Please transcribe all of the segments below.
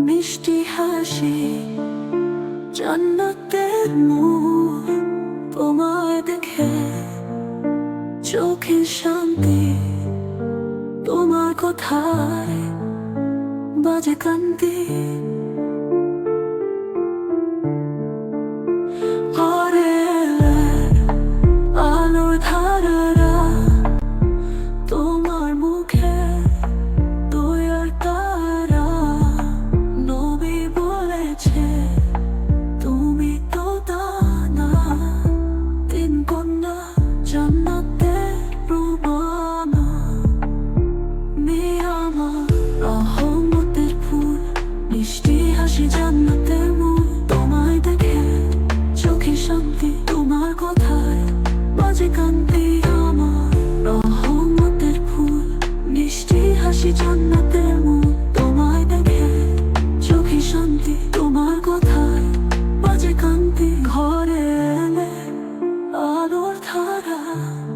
মিষ্টি হাসি জান্নাতের মুখ তোমায় দেখে চোখে শান্তি। তোমার কোথায় বাজে কান্তি। জান্নাতে রুবানা রহমতের ফুল, মিষ্টি হাসি জান্নাতের তোমায় দেখে চোখে শান্তি, তোমার কথায় কান্তি রহমতের ফুল, মিষ্টি হাসি জান্নাতের love. Mm.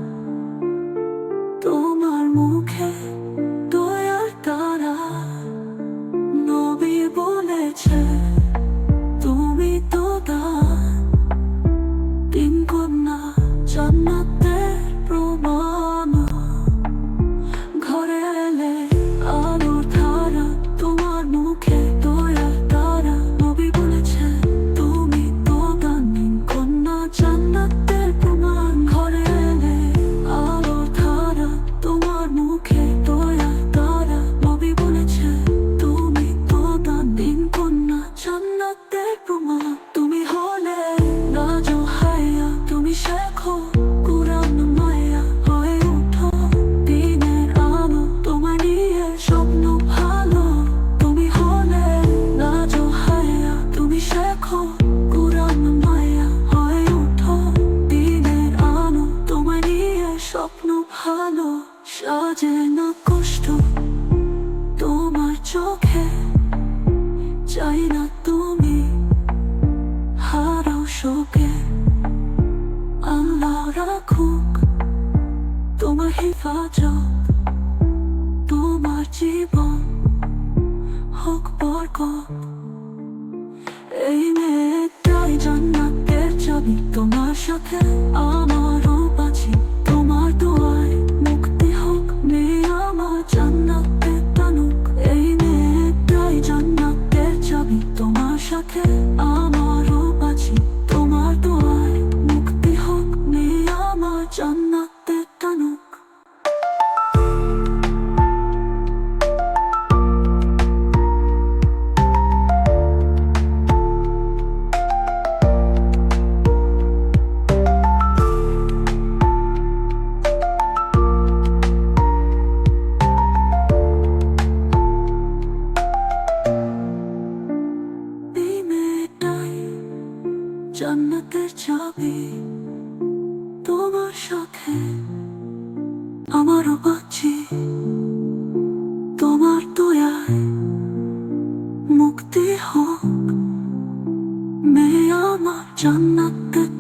শোকে আল্লাহ রাখুক তোমার হেফাজত, তোমার জীবন হোক এই মেয়েটাই জান্নাতের চাবি তোমার সাথে আমারও বাঁচি, তোমার দোয়ায় মুক্তি হোক মেয়ে আমার জান্নাতে টানুক এই মেয়েটাই জান্নাতের চাবি তোমার সাথে জান্নাতের চাবি তোমার সাথে আমারও পাচ্ছি তোমার দয়ায় মুক্তি হোক মেয়ে আমার জান্নাতের